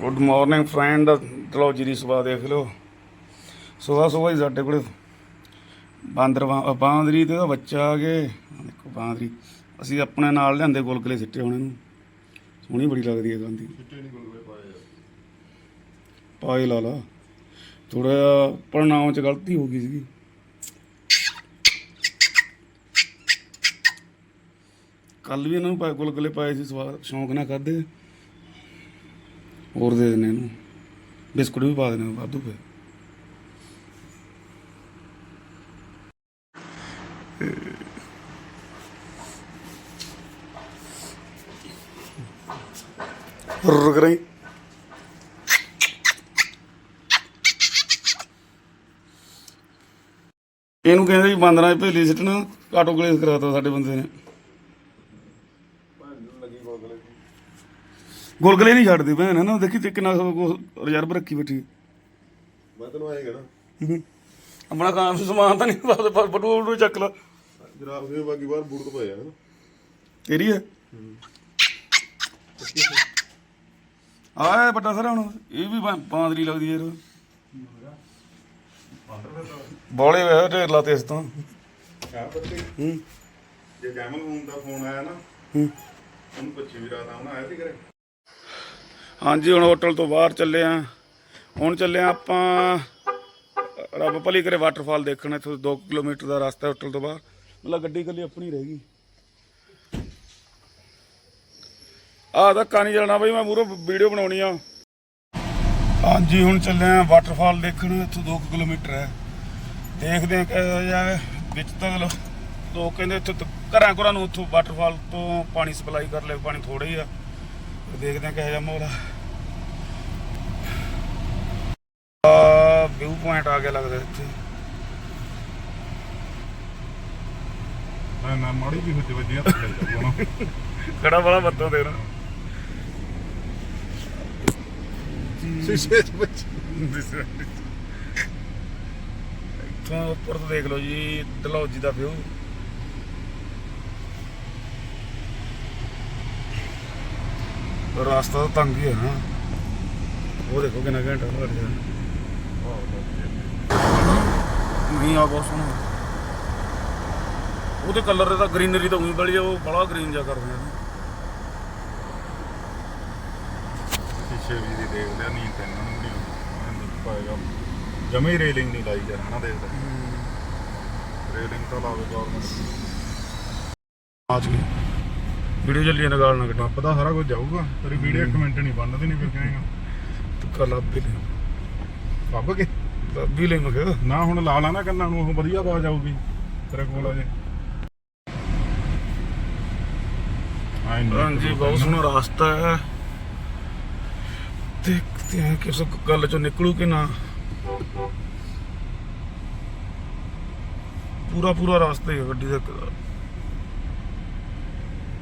Good morning friend ਚਲੋ ਜੀਰੀ ਦੀ ਦੇਖ ਲਓ। ਸੁਬਾਹ ਸੁਬਾਹ ਹੀ ਸਾਡੇ ਕੋਲ ਬਾਂਦਰ ਬਾਂਦਰੀ ਤੇ ਉਹਦਾ ਬੱਚਾ ਆ ਗਏ ਦੇਖੋ ਬਾਂਦਰੀ। ਅਸੀਂ ਆਪਣੇ ਨਾਲ ਲਿਆਂਦੇ ਗੁਲਗੁਲੇ ਸਿੱਟੇ ਹੁਣ ਇਹਨੂੰ ਸੋਹਣੀ ਬੜੀ ਲੱਗਦੀ ਹੈ ਗਾਂਦੀ ਪਾਏ ਲਾ ਲਾ। ਥੋੜਾ ਜਿਹਾ ਪ੍ਰਣਾਮ ਚ ਗਲਤੀ ਹੋ ਗਈ ਸੀਗੀ। ਕੱਲ ਵੀ ਇਹਨਾਂ ਨੂੰ ਗੁਲਗਲੇ ਪਾਏ ਸੀ ਸਵਾਦ। ਸ਼ੌਂਕ ਨਾਲ ਖਾਦੇ ਹੋਰ ਦੇ ਦਿੰਦੇ ਇਹਨੂੰ। ਬਿਸਕੁਟ ਵੀ ਪਾ ਦੇਣੇ ਵਾਧੂ ਪਏ ਰੁਕ ਰਹੀ। ਇਹਨੂੰ ਕਹਿੰਦੇ ਵੀ ਬਾਂਦਰਾਂ 'ਚ ਭੇਲੀ ਸਿੱਟਣਾ। ਕਾਟੋ ਗਲੇਸ ਕਰਾਤਾ ਸਾਡੇ ਬੰਦੇ ਨੇ। ਗੁਲਗਲੇ ਨਹੀਂ ਛੱਡਦੀ ਭੈਣ ਹੈ ਨਾ ਦੇਖੀ ਤੇ ਕਿੰਨਾ ਰਿਜ਼ਰਵ ਰੱਖੀ ਬੈਠੀ। ਮੈਂ ਤੈਨੂੰ ਆਏਗਾ ਨਾ ਆਪਣਾ ਨੂੰ ਸਮਾਨ ਤਾਂ ਨਹੀਂ ਬਸ ਬਟੂ ਬਟੂ ਚੱਕ ਲਾ। ਜਰਾਬ ਦੇ ਬਾਕੀ ਬਾਹਰ ਬੂਟ ਪਏ ਆ ਨਾ ਤੇਰੀ ਹੈ ਆਏ ਵੱਡਾ ਸਰ ਹੁਣ ਇਹ ਵੀ ਬਾਂਦਰੀ ਲੱਗਦੀ ਯਾਰ। ਬੋਲੇ ਵੇ ਢੇਰ ਲਾਤੇ ਇਸ ਤੋਂ। ਆ ਪੱਤੀ ਹੂੰ। ਜੇ ਜੈਮਲ ਹੋਮ ਦਾ ਫੋਨ ਆਇਆ ਨਾ ਹੂੰ। ਉਹਨੂੰ ਪੁੱਛੀ ਵੀ ਰਾਤ ਆਉਣਾ ਆਇਆ ਸੀ ਘਰੇ? ਹਾਂਜੀ, ਹੁਣ ਹੋਟਲ ਤੋਂ ਬਾਹਰ ਚੱਲੇ ਆ। ਹੁਣ ਚੱਲੇ ਆ ਆਪਾਂ, ਰੱਬ ਭਲੀ ਕਰੇ ਵਾਟਰਫਾਲ ਦੇਖਣ, ਇੱਥੋਂ 2 ਕਿਲੋਮੀਟਰ ਦਾ ਰਸਤਾ ਹੋਟਲ ਤੋਂ ਬਾਹਰ। ਮਤਲਬ ਗੱਡੀ ਇਕੱਲੀ ਆਪਣੀ ਰਹਿ ਗਈ। ਆਹ ਧੱਕਾ ਨਹੀਂ ਚੱਲਣਾ ਬਈ, ਮੈਂ ਮੂਰੋ ਵੀਡੀਓ ਬਣਾਉਣੀ ਆ। ਹਾਂਜੀ, ਹੁਣ ਚੱਲੇ ਆ ਵਾਟਰਫਾਲ ਦੇਖਣ, ਇੱਥੋਂ 2 ਕਿਲੋਮੀਟਰ ਹੈ। ਦੇਖਦੇ ਆ ਕਿਹੋ ਜਿਹਾ ਵਿੱਚ ਤਾਂ ਚਲੋ, ਲੋਕ ਕਹਿੰਦੇ ਇੱਥੇ ਘਰਾਂ ਘਰਾਂ ਨੂੰ ਉੱਥੋਂ ਵਾਟਰਫਾਲ ਤੋਂ ਪਾਣੀ ਸਪਲਾਈ ਕਰ ਲੈ ਪਾਣੀ ਥੋੜਾ ਹੀ ਆ। ਦੇਖਦੇ ਆ ਕਿਹੋ ਜਿਹਾ ਮਾਹੌਲ ਆ। ਵਿਊ ਪੁਆਇੰਟ ਆ ਗਿਆ ਲੱਗਦਾ ਇੱਥੇ। ਮੈਂ ਨਾ ਮਾੜੀ ਵੀ ਹੁੰਦੀ ਵੱਜੀਆਂ ਤਾਂ ਚੱਲ ਨਾ। ਖੜਾ ਬੜਾ ਬੱਤੋਂ ਦੇਣਾ ਸ਼ੀਸ਼ੇ 'ਚ ਬੱਚ ਇੱਥੋਂ ਉੱਪਰ ਤੋਂ ਦੇਖ ਲਓ ਜੀ ਦਲੌਜੀ ਦਾ ਵਿਊ ਰਸਤਾ ਤਾਂ ਤੰਗ ਹੀ ਹੈ ਨਾ। ਉਹ ਦੇਖੋ ਕਿੰਨਾ ਘੰਟਾ ਲੱਗ ਗਿਆ ਨਹੀਂ ਆ ਬਹੁਤ ਸੋਹਣਾ। ਉਹਦੇ ਕਲਰ ਦਾ ਗ੍ਰੀਨਰੀ ਤਾਂ ਉਹੀ ਬੜੀ ਆ ਉਹ ਬੜਾ ਗ੍ਰੀਨ ਜਿਹਾ ਕਰਦੇ ਆ ਸ਼ੀਸ਼ੇ ਵੀ ਦੀ ਦੇਖ ਲਿਆ ਨਹੀਂ ਤੈਨੂੰ ਨੂੰ ਨਹੀਂ ਪਾਏਗਾ ਜਮੇ ਰੇਲਿੰਗ ਨਹੀਂ ਲਾਈ ਯਾਰ ਹਨਾ ਦੇਖਦਾ ਰੇਲਿੰਗ ਤਾਂ ਲਾਵੇ ਗਵਰਨਮੈਂਟ ਆਜ ਗਈ ਵੀਡੀਓ ਚੱਲੀ ਜਾਂਦਾ ਗਾਲ ਨਾ ਕੱਢਾ। ਦਾ ਸਾਰਾ ਕੁਝ ਜਾਊਗਾ। ਤੇਰੀ ਵੀਡੀਓ ਇੱਕ ਮਿੰਟ ਨਹੀਂ ਬੰਨਦੀ ਨਹੀਂ ਫਿਰ ਕਹੇਗਾ। ਤੂੰ ਕੱਲ ਵੀ ਲੈ ਲੱਭ ਕੇ ਵੀ ਲੈ ਮੈਂ ਕਿਹਾ। ਨਾ ਹੁਣ ਲਾ ਲਾ ਨਾ ਕੰਨਾਂ ਨੂੰ ਉਹ ਵਧੀਆ ਆਵਾਜ਼ ਆਊਗੀ ਤੇਰੇ ਕੋਲ ਅਜੇ। ਆਈ ਨਹੀਂ। ਹਾਂਜੀ ਬਹੁਤ ਸੋਹਣਾ ਰਾਸਤਾ ਹੈ। ਦੇਖਦੇ ਹਾਂ ਕਿਸ ਗੱਲ ਚੋਂ ਨਿਕਲੂ ਕਿ ਨਾ। ਪੂਰਾ ਪੂਰਾ ਰਾਸਤਾ ਹੀ ਹੈ ਗੱਡੀ ਦਾ।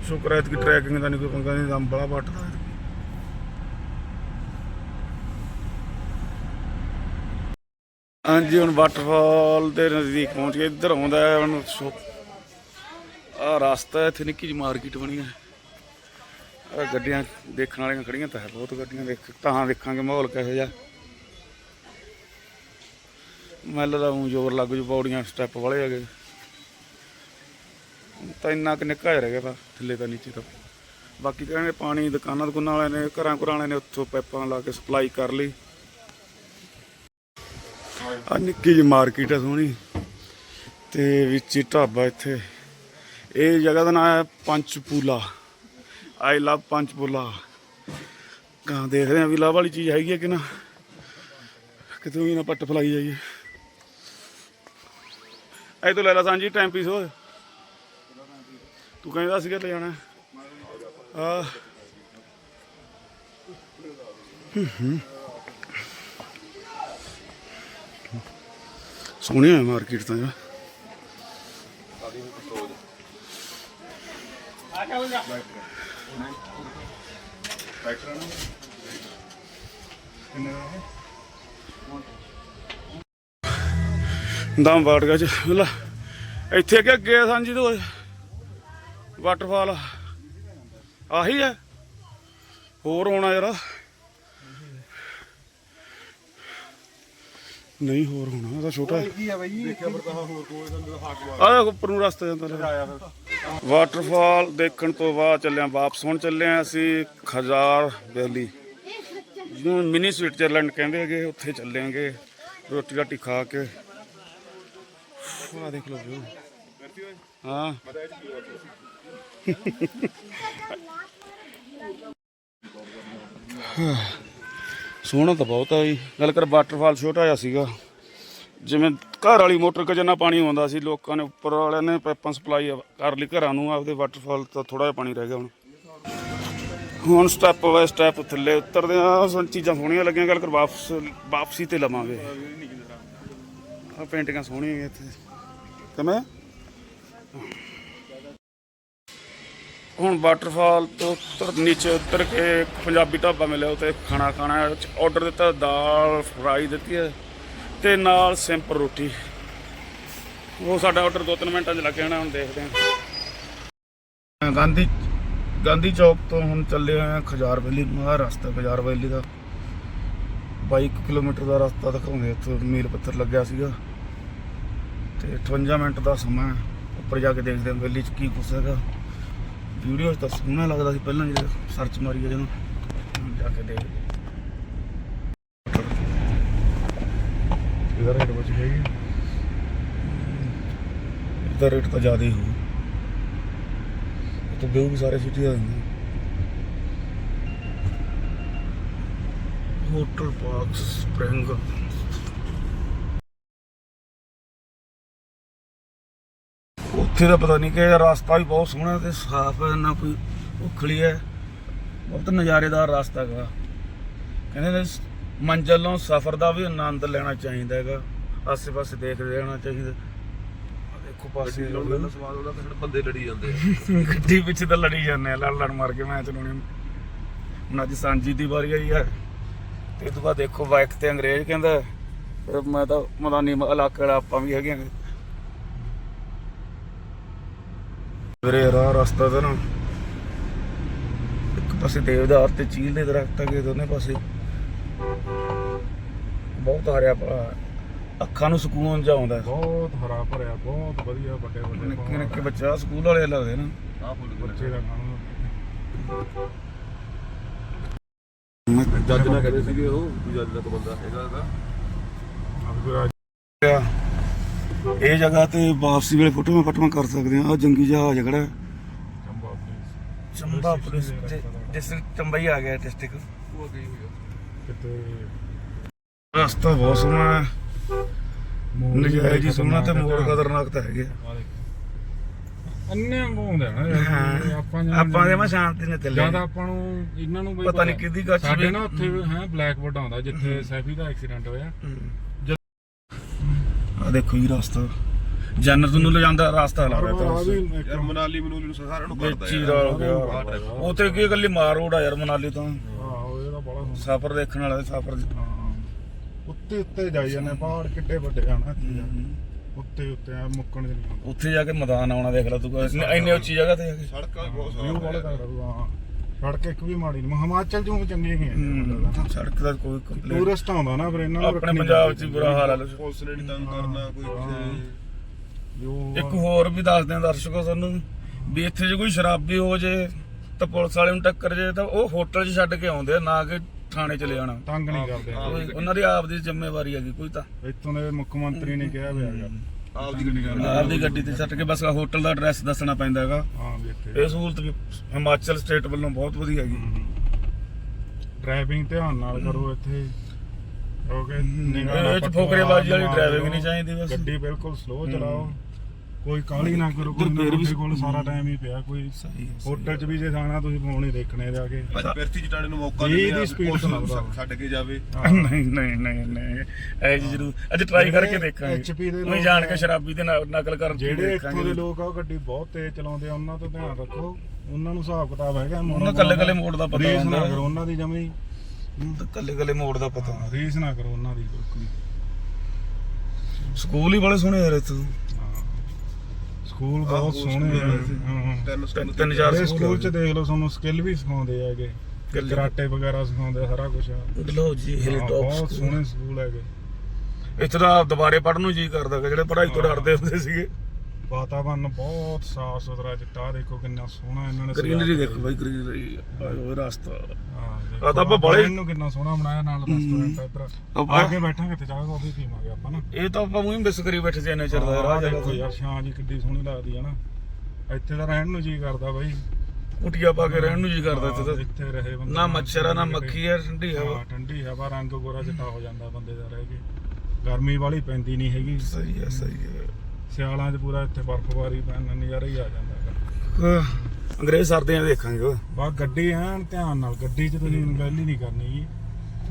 ਸ਼ੁਕਰ ਹੈ ਕਿ ਟਰੈਕਿੰਗ ਦਾ ਨਹੀਂ ਕੋਈ ਪੰਗਾ ਨਹੀਂ, ਦਮ ਬੜਾ ਵੱਟਦਾ ਹਾਂਜੀ, ਹੁਣ ਵਾਟਰਫਾਲ ਦੇ ਨਜ਼ਦੀਕ ਪਹੁੰਚ ਗਏ, ਇੱਧਰ ਆਉਂਦਾ ਹੈ, ਹੁਣ ਆ ਰਸਤਾ ਇੱਥੇ ਨਿੱਕੀ ਜਿਹੀ ਮਾਰਕੀਟ ਬਣੀ ਹੈ। ਆਹ ਗੱਡੀਆਂ ਦੇਖਣ ਵਾਲੀਆਂ ਖੜੀਆਂ ਤਾਂ ਹੈ ਬਹੁਤ ਗੱਡੀਆਂ ਦੇਖ, ਤਾਂ ਦੇਖਾਂਗੇ ਮਾਹੌਲ ਕਿਹੋ ਜਿਹਾ। ਮੈਲ ਦਾ ਊਂ ਜ਼ੋਰ ਲੱਗ ਜੂ, ਪੌੜੀਆਂ ਸਟੈਪ ਵਾਲੇ ਹੈਗੇ। ਤਾਂ ਇੰਨਾ ਕਿ ਨਿੱਕਾ ਜਿਹਾ ਰਹਿ ਗਿਆ ਤਾਂ ਥੱਲੇ ਤਾਂ ਨੀਚੇ ਤਾਂ। ਬਾਕੀ ਕਹਿੰਦੇ ਪਾਣੀ ਦੁਕਾਨਾਂ ਦੁਕਾਨਾਂ ਵਾਲਿਆਂ ਨੇ, ਘਰਾਂ ਘਰਾਂ ਵਾਲਿਆਂ ਨੇ ਉੱਥੋਂ ਪਾਈਪਾਂ ਲਾ ਕੇ ਸਪਲਾਈ ਕਰ ਲਈ। ਆ ਨਿੱਕੀ ਜਿਹੀ ਮਾਰਕੀਟ ਹੈ ਸੋਹਣੀ, ਤੇ ਵਿੱਚ ਹੀ ਢਾਬਾ ਇੱਥੇ। ਇਹ ਜਗ੍ਹਾ ਦਾ ਨਾਮ ਹੈ ਪੰਚਪੂਲਾ। ਆਈ ਲਵ ਪੰਚਪੂਲਾ। ਕਾਂ ਦੇਖਦੇ ਆ ਵੀ ਲਵ ਵਾਲੀ ਚੀਜ਼ ਹੈਗੀ ਹੈ ਕਿ ਨਾ। ਕਿਤੇ ਵੀ ਨਾ ਪੱਟ ਫਲਾਈ ਜਾਈਏ। ਐ ਤੋਂ ਲੈ ਲਾ ਸਾਂਝੀ ਟਾਈਮ ਪੀਸ ਹੋਏ ਤੂੰ ਕਹਿੰਦਾ ਸੀਗਾ ਲੈ ਜਾਣਾ। ਆ। ਸੋਹਣੀ ਹੈ ਮਾਰਕੀਟ ਤਾਂ ਯਾਰ। ਦਮ ਬਾੜ ਚ ਲੈ। ਇੱਥੇ ਕਿ ਅੱਗੇ ਸਾਂਝੀ ਤੋਂ। ਵਾਟਰਫਾਲ ਆਹੀ ਹੈ। ਹੋਰ ਹੋਣਾ ਯਾਰ। ਨਹੀਂ ਹੋਰ ਹੋਣਾ, ਇਹ ਤਾਂ ਛੋਟਾ ਹੈ। ਕੀ ਆ ਬਈ ਦੇਖਿਆ ਪਰ ਤਾਂ ਹੋਰ ਕੋਈ ਤਾਂ ਹਾਕ ਆ ਦੇਖੋ, ਉੱਪਰ ਨੂੰ ਰਸਤਾ ਜਾਂਦਾ ਲੱਗਦਾ। ਵਾਟਰਫਾਲ ਦੇਖਣ ਤੋਂ ਬਾਅਦ ਚੱਲਿਆ ਵਾਪਸ ਹੁਣ ਚੱਲਿਆ ਅਸੀਂ ਖਜ਼ਾਰ ਵੈਲੀ ਜਿਹਨੂੰ ਮਿਨੀ ਸਵਿਟਜ਼ਰਲੈਂਡ ਕਹਿੰਦੇ ਹੈਗੇ, ਉੱਥੇ ਚੱਲਾਂਗੇ ਰੋਟੀ ਰਾਟੀ ਖਾ ਕੇ। ਆ ਦੇਖ ਲਓ ਵੀਊ। ਹਾਂ। ਸੋਹਣਾ ਤਾਂ ਬਹੁਤ ਆ ਜੀ। ਗੱਲ ਕਰ ਵਾਟਰਫਾਲ ਛੋਟਾ ਜਿਹਾ ਸੀਗਾ। ਜਿਵੇਂ ਘਰ ਵਾਲੀ ਮੋਟਰ ਕੋ ਪਾਣੀ ਆਉਂਦਾ ਸੀ, ਲੋਕਾਂ ਨੇ ਉੱਪਰ ਵਾਲਿਆਂ ਨੇ ਪਾਈਪਾਂ ਸਪਲਾਈ ਕਰ ਲਈ ਘਰਾਂ ਨੂੰ, ਆਪਦੇ ਵਾਟਰਫਾਲ ਤਾਂ ਥੋੜਾ ਜਿਹਾ ਪਾਣੀ ਰਹਿ ਗਿਆ ਹੁਣ। ਹੁਣ ਸਟੈਪ ਬਾਏ ਸਟੈਪ ਥੱਲੇ ਉਤਰਦੇ ਆ ਸਨ ਚੀਜ਼ਾਂ ਸੋਹਣੀਆਂ ਲੱਗੀਆਂ ਗੱਲ ਕਰ ਵਾਪਸ, ਵਾਪਸੀ ਤੇ ਲਵਾਂਗੇ। ਆ ਪੇਂਟਿੰਗਾਂ ਸੋਹਣੀਆਂ ਹੈਗੀਆਂ ਇੱਥੇ। ਕਿਵੇਂ? ਹੁਣ ਵਾਟਰਫਾਲ ਤੋਂ ਉੱਤਰ, ਨੀਚੇ ਉਤਰ ਕੇ ਪੰਜਾਬੀ ਢਾਬਾ ਮਿਲਿਆ, ਉੱਥੇ ਖਾਣਾ ਖਾਣਾ ਆਰਡਰ ਦਿੱਤਾ, ਦਾਲ ਫਰਾਈ ਦਿੱਤੀ ਹੈ ਤੇ ਨਾਲ ਸਿੰਪਲ ਰੋਟੀ। ਉਹ ਸਾਡਾ ਆਰਡਰ 2-3 ਮਿੰਟਾਂ 'ਚ ਲੱਗ ਜਾਣਾ, ਹੁਣ ਦੇਖਦੇ ਹਾਂ। ਗਾਂਧੀ ਗਾਂਧੀ ਚੌਕ ਤੋਂ ਹੁਣ ਚੱਲੇ ਹੋਏ ਆ ਖਜਾਰ ਵੈਲੀ ਮਾਹ ਰਸਤਾ ਖਜਾਰ ਵੈਲੀ ਦਾ। 22 ਕਿਲੋਮੀਟਰ ਦਾ ਰਸਤਾ ਦਿਖਾਉਂਦੇ ਇੱਥੋਂ ਮੀਲ ਪੱਥਰ ਲੱਗਿਆ ਸੀਗਾ। ਤੇ 58 ਮਿੰਟ ਦਾ ਸਮਾਂ ਉੱਪਰ ਜਾ ਕੇ ਦੇਖਦੇ ਹਾਂ ਵੈਲੀ 'ਚ ਕੀ ਕੁਛ ਹੈਗਾ। ਵੀਡੀਓ 'ਚ ਤਾਂ ਸੋਹਣਾ ਲੱਗਦਾ ਸੀ ਪਹਿਲਾਂ ਜਦੋਂ ਸਰਚ ਮਾਰੀਏ ਜਦੋਂ। ਜਾ ਕੇ ਦੇਖਦੇ ਇਹਦਾ ਰੇਟ ਬਚ ਹੈਗੀ ਇਹਦਾ ਰੇਟ ਤਾਂ ਜ਼ਿਆਦਾ ਹੀ ਹੋਊ। ਤਾਂ ਵਿਊ ਵੀ ਸਾਰੇ ਸਿਟੀ ਦਾ ਦਿੰਦੇ ਹੋਟਲ ਪਾਰਕ ਸਪ੍ਰਿੰਗ ਉੱਥੇ ਦਾ ਪਤਾ ਨਹੀਂ ਕਿ ਰਸਤਾ ਵੀ ਬਹੁਤ ਸੋਹਣਾ ਤੇ ਸਾਫ਼ ਹੈ ਨਾ ਕੋਈ ਉਖਲੀ ਹੈ। ਬਹੁਤ ਨਜ਼ਾਰੇਦਾਰ ਰਸਤਾ ਹੈਗਾ। ਕਹਿੰਦੇ ਨੇ ਮੰਜ਼ਿਲੋਂ ਸਫ਼ਰ ਦਾ ਵੀ ਆਨੰਦ ਲੈਣਾ ਚਾਹੀਦਾ ਹੈਗਾ। ਆਸੇ-ਪਾਸੇ ਦੇਖਦੇ ਰਹਿਣਾ ਚਾਹੀਦਾ। ਦੇਖੋ ਪਾਸੇ ਸਵਾਦ ਉਹਦਾ ਫਿਰ ਬੰਦੇ ਲੜੀ ਜਾਂਦੇ ਆ। ਗੱਡੀ ਪਿੱਛੇ ਤਾਂ ਲੜੀ ਜਾਂਦੇ ਆ ਲੜ ਲੜ ਮਾਰ ਕੇ ਮੈਂ ਚਲਾਉਣੀ ਹੁਣ ਅੱਜ ਸਾਂਝੀ ਦੀ ਵਾਰੀ ਆਈ ਆ। ਤੇ ਇਹ ਤੋਂ ਬਾਅਦ ਦੇਖੋ ਬਾਈਕ ਤੇ ਅੰਗਰੇਜ਼ ਕਹਿੰਦਾ ਫਿਰ ਮੈਂ ਤਾਂ ਮੈਦਾਨੀ ਇਲਾਕੇ ਵਾਲਾ ਆਪਾਂ ਵੀ ਹੈਗੇ ਆਂ। ਵੀਰੇ ਰਾਹ ਰਸਤਾ ਤਾਂ ਨਾ। ਇੱਕ ਪਾਸੇ ਦੇਵਦਾਰ ਤੇ ਚੀਲ ਦੇ ਦਰਖਤ ਹੈਗੇ ਦੋਨੇ ਪਾਸੇ। ਬਹੁਤ ਹਰਿਆ ਭਰਾ ਅੱਖਾਂ ਨੂੰ ਸਕੂਨ ਜਿਹਾ ਆਉਂਦਾ। ਬਹੁਤ ਹਰਾ ਭਰਿਆ ਬਹੁਤ ਵਧੀਆ ਵੱਡੇ ਵੱਡੇ ਨਿੱਕੇ ਨਿੱਕੇ ਬੱਚਾ ਸਕੂਲ ਵਾਲੇ ਲੱਗਦੇ ਨਾ। ਆ ਫੁੱਲ ਬੱਚੇ ਦਾ ਖਾਣਾ ਮੈਂ ਜੱਜ ਨਾ ਕਹਦੇ ਸੀਗੇ ਉਹ ਜੱਜ ਦਾ ਬੰਦਾ ਹੈਗਾ ਆ। ਇਹ ਜਗ੍ਹਾ ਤੇ ਵਾਪਸੀ ਵੇਲੇ ਫੋਟੋਆਂ ਫੋਟੋਆਂ ਕਰ ਸਕਦੇ ਆ ਆ ਜੰਗੀ ਜਹਾਜ਼ ਖੜਾ ਹੈ। ਚੰਬਾ ਪੁਲਿਸ। ਡਿਸਟ੍ਰਿਕਟ ਚੰਬਈ ਆ ਗਿਆ ਡਿਸਟ੍ਰਿਕਟ ਉਹ ਗਈ ਹੋਈ ਆ ਕਿਤੇ ਰਸਤਾ ਬਹੁਤ ਸੋਹਣਾ ਹੈ। ਨਜਾਇਜ਼ ਹੀ ਸੋਹਣਾ ਤੇ ਮੋੜ। ਖਤਰਨਾਕ ਤਾਂ ਹੈਗੇ ਆ। ਅੰਨੇ ਮੋਂਦੇ ਨਾ ਯਾਰ। ਆਪਾਂ ਆਪਾਂ ਦੇ ਮੈਂ ਸ਼ਾਂਤੀ ਨਾਲ ਚੱਲੇ ਜ਼ਿਆਦਾ ਆਪਾਂ ਨੂੰ ਇਹਨਾਂ ਨੂੰ ਬਈ ਪਤਾ ਨਹੀਂ ਕਿਹਦੀ ਗੱਛ ਸਾਡੇ ਨਾ ਉੱਥੇ ਹੈ। ਬਲੈਕਬੋਰਡ ਆਉਂਦਾ ਜਿੱਥੇ ਸੈਫੀ ਦਾ ਐਕਸੀਡੈਂਟ ਹੋਇਆ। ਆ ਦੇਖੋ ਜੀ ਰਸਤਾ। ਜਨਰਤ ਨੂੰ ਲਿਜਾਂਦਾ ਰਸਤਾ ਲਾ ਰਿਹਾ ਯਾਰ ਮਨਾਲੀ ਮਨੂਲੀ ਨੂੰ ਸਾਰਿਆਂ ਨੂੰ ਵਿੱਚ ਹੀ ਰਲ ਗਿਆ ਉੱਥੇ ਕੀ ਇਕੱਲੀ ਮਾਰ ਰੋਡ ਆ ਯਾਰ ਮਨਾਲੀ ਤੋਂ। ਆਹੋ ਇਹਦਾ ਬੜਾ ਹੁੰਦਾ। ਸਫ਼ਰ ਦੇਖਣ ਵਾਲਾ ਸਫ਼ਰ। ਉੱਤੇ ਉੱਤੇ ਜਾਈ ਜਾਂਦੇ ਪਹਾੜ ਕਿੱਡੇ ਵੱਡੇ ਆ ਨਾ। ਉੱਤੇ ਉੱਤੇ ਆ ਮੁੱਕਣ ਹੁੰਦਾ ਉੱਥੇ ਜਾ ਕੇ ਮੈਦਾਨ ਆਉਣਾ ਦੇਖ ਲੈ ਤੂੰ। ਇੰਨੀ- ਉੱਚੀ ਜਗ੍ਹਾ ਤੇ ਜਾ ਕੇ। ਸੜਕਾਂ ਬਹੁਤ ਸਾਫ਼ ਵਿਊ ਬੜਾ ਤਗੜਾ ਹਾਂ। ਸੜਕ ਇੱਕ ਵੀ ਮਾੜੀ ਨਹੀਂ ਹਿਮਾਚਲ ਚੋਂ ਵੀ ਚੰਗੀਆਂ ਹੀ ਹੂੰ, ਸੜਕ ਦਾ ਕੋਈ ਕੰਪਲੇਂਟ ਟੂਰਿਸਟ ਆਉਂਦਾ ਨਾ ਫਿਰ ਇਹਨਾਂ ਨੂੰ ਆਪਣੇ ਪੰਜਾਬ 'ਚ ਬੁਰਾ ਹਾਲ ਹੈ ਪੁਲਿਸ ਨੇ ਨਹੀਂ ਤੰਗ ਕਰਨਾ ਕੋਈ ਜੋ ਇੱਕ ਹੋਰ ਵੀ ਦੱਸਦੇ ਆ ਦਰਸ਼ਕੋ ਤੁਹਾਨੂੰ ਵੀ ਇੱਥੇ ਜੇ ਕੋਈ ਸ਼ਰਾਬੀ ਹੋ ਜੇ ਤਾਂ ਪੁਲਿਸ ਵਾਲੇ ਨੂੰ ਟੱਕਰ ਜੇ ਤਾਂ ਉਹ ਹੋਟਲ 'ਚ ਛੱਡ ਕੇ ਆਉਂਦੇ ਆ ਨਾ ਕਿ ਥਾਣੇ 'ਚ ਲੈ ਜਾਣਾ ਤੰਗ ਨਹੀਂ ਕਰਦੇ। ਕੋਈ- ਉਹਨਾਂ ਦੀ ਆਪ ਦੀ ਜ਼ਿੰਮੇਵਾਰੀ ਹੈਗੀ ਕੋਈ ਤਾਂ। ਇੱਥੋਂ ਦੇ ਮੁੱਖ ਮੰਤਰੀ ਨੇ ਕਿਹਾ ਹੋਇਆ ਹੈਗਾ। ਆਪਦੀ ਗੱਡੀ ਦੀ ਤੇ ਛੱਡ ਕੇ ਬਸ ਹੋਟਲ ਦਾ ਐਡਰੈਸ ਦੱਸਣਾ ਪੈਂਦਾ ਹੈਗਾ। ਹਾਂ ਵੀ ਇੱਥੇ। ਇਹ ਸਹੂਲਤ ਵੀ ਹਿਮਾਚਲ ਸਟੇਟ ਵੱਲੋਂ ਬਹੁਤ ਵਧੀਆ ਹੈਗੀ। ਡਰਾਈਵਿੰਗ ਧਿਆਨ ਨਾਲ ਕਰੋ ਇੱਥੇ। ਕਿਉਂਕਿ ਨਿਗਾਹ ਇਹ 'ਚ ਫੋਕਰੇਬਾਜ਼ੀ ਵਾਲੀ ਡਰਾਈਵਿੰਗ ਨਹੀਂ ਚਾਹੀਦੀ ਬਸ। ਗੱਡੀ ਬਿਲਕੁਲ ਸਲੋ ਚਲਾਓ। ਕੋਈ ਕਾਹਲੀ ਨਾ ਕਰੋ ਕੋਈ ਫੇਰ ਵੀ ਕੋਲ ਸਾਰਾ ਟਾਈਮ ਹੀ ਪਿਆ ਕੋਈ ਸਹੀ ਹੋਟਲ 'ਚ ਵੀ ਜੇ ਜਾਣਾ ਤੁਸੀਂ ਫੋਨ ਹੀ ਦੇਖਣੇ ਜਾ ਕੇ। ਪਿਰਤੀ ਚਟਾਣੇ ਨੂੰ ਮੌਕਾ ਆ ਦੀ ਸੁਣਾਉਂਦਾ। ਛੱਡ ਕੇ ਜਾਵੇ। ਨਹੀਂ ਨਹੀਂ ਨਹੀਂ ਨਹੀਂ ਐ ਜ਼ਰੂਰ ਅੱਜ ਟਰਾਈ ਕਰਕੇ ਦੇਖਾਂਗੇ। HP ਦੇ ਕੋਈ ਲੋਕ ਜਾਣ ਕੇ ਸ਼ਰਾਬੀ ਦੇ ਨਾਲ ਨਕਲ ਕਰਨ ਜਿਹੜੇ ਇੱਥੋਂ ਦੇ ਲੋਕ ਆ ਉਹ ਗੱਡੀ ਬਹੁਤ ਤੇਜ਼ ਚਲਾਉਂਦੇ ਆ ਉਹਨਾਂ ਤੋਂ ਧਿਆਨ ਰੱਖੋ। ਉਹਨਾਂ ਨੂੰ ਹਿਸਾਬ ਕਿਤਾਬ ਹੈਗਾ ਉਹਨਾਂ ਕੱਲੇ ਕੱਲੇ ਮੋੜ ਦਾ ਪਤਾ ਹੁੰਦਾ। ਉਹਨਾਂ ਦੀ ਜਮੀ। ਕੱਲੇ ਕੱਲੇ ਮੋੜ ਦਾ ਪਤਾ ਰੀਸ ਨਾ ਕਰੋ ਉਹਨਾਂ ਦੀ ਬਿਲਕੁਲ ਸਕੂਲ ਹੀ ਬੜੇ ਸੋਹਣੇ ਯਾਰ ਇੱਥੇ। ਸਕੂਲ ਬਹੁਤ ਸੋਹਣੇ ਆ। ਹਾਂ। ਤਿੰਨ ਤਿੰਨ- ਤਿੰਨ ਚਾਰ ਸਕੂਲ ਸਕੂਲ ਚ ਦੇਖ ਲਓ ਤੁਹਾਨੂੰ ਸਕਿੱਲ ਵੀ ਸਿਖਾਉਂਦੇ ਹੈਗੇ। ਕਰਾਟੇ ਵਗੈਰਾ ਸਿਖਾਉਂਦੇ ਆ, ਸਾਰਾ ਕੁਝ ਲੋ ਜੀ ਹਿਲ ਬਹੁਤ ਟਾਪ ਸੋਹਣੇ ਸਕੂਲ ਹੈਗੇ। ਇੱਥੇ ਤਾਂ ਦੁਬਾਰੇ ਪੜਨ ਨੂੰ ਜੀ ਕਰਦਾ ਜਿਹੜੇ ਪੜ੍ਹਾਈ ਤੋਂ ਡਰਦੇ ਹੁੰਦੇ ਸੀਗੇ। ਵਾਤਾਵਰਨ ਬਹੁਤ ਸਾਫ਼ ਸੁਥਰਾ ਚਿੱਟਾ ਦੇਖੋ ਕਿੰਨਾ ਸੋਹਣਾ ਇਹਨਾਂ ਨੇ ਗ੍ਰੀਨਰੀ ਦੇਖੋ ਬਾਈ ਗ੍ਰੀਨਰੀ ਆਏ ਰਸਤਾ। ਹਾਂ ਆ ਤਾਂ ਆਪਾਂ ਬੜੇ- ਨੂੰ ਕਿੰਨਾ ਸੋਹਣਾ ਬਣਾਇਆ ਨਾਲ ਰੈਸਟੋਰੈਂਟ ਇੱਧਰ। ਆ ਕੇ ਬੈਠਾਂਗੇ ਇੱਥੇ ਚਾਹ ਕਾਫੀ ਪੀਵਾਂਗੇ ਆਪਾਂ ਨਾ। ਇਹ ਤਾਂ ਆਪਾਂ ਮੂੰਹ ਮਿਸ ਕਰੀ ਬੈਠੇ ਸੀ ਨੇਚਰ ਦਾ ਰਾਹ ਦੇਖੋ ਯਾਰ ਛਾਂ ਜੀ ਕਿੱਡੀ ਸੋਹਣੀ ਲੱਗਦੀ ਹੈ ਨਾ। ਇੱਥੇ ਤਾਂ ਰਹਿਣ ਨੂੰ ਜੀ ਕਰਦਾ ਬਾਈ। ਕੁਟੀਆਂ ਪਾ ਕੇ ਰਹਿਣ ਨੂੰ ਜੀ ਕਰਦਾ ਇੱਥੇ ਹਾਂ, ਤਾਂ ਇੱਥੇ ਰਹੇ ਬੰਦਾ ਨਾ ਮੱਛਰ ਨਾ ਮੱਖੀ ਆ ਠੰਡੀ ਹਵਾ। ਹਾਂ ਠੰਡੀ ਹਵਾ ਰੰਗ ਗੋਰਾ ਚਿੱਟਾ ਹੋ ਜਾਂਦਾ ਬੰਦੇ ਦਾ ਰਹਿ ਕੇ। ਗਰਮੀ ਵਾਲੀ ਪੈਂਦੀ ਨਹੀਂ ਹੈਗੀ। ਸਹੀ ਹੈ ਸਹੀ ਹੈ। ਸਿਆਲਾਂ 'ਚ ਪੂਰਾ ਇੱਥੇ ਬਰਫ਼ਬਾਰੀ ਪੈਣ ਦਾ ਨਜ਼ਾਰਾ ਹੀ ਆ ਜਾਂਦਾ ਹੈਗਾ। ਅੰਗਰੇਜ਼ ਸਰਦੀਆਂ ਦੇਖਾਂਗੇ ਬਸ ਗੱਡੀ ਐਨ ਧਿਆਨ ਨਾਲ ਗੱਡੀ 'ਚ ਤੁਸੀਂ ਹੀ। ਨਹੀਂ ਕਰਨੀ ਜੀ।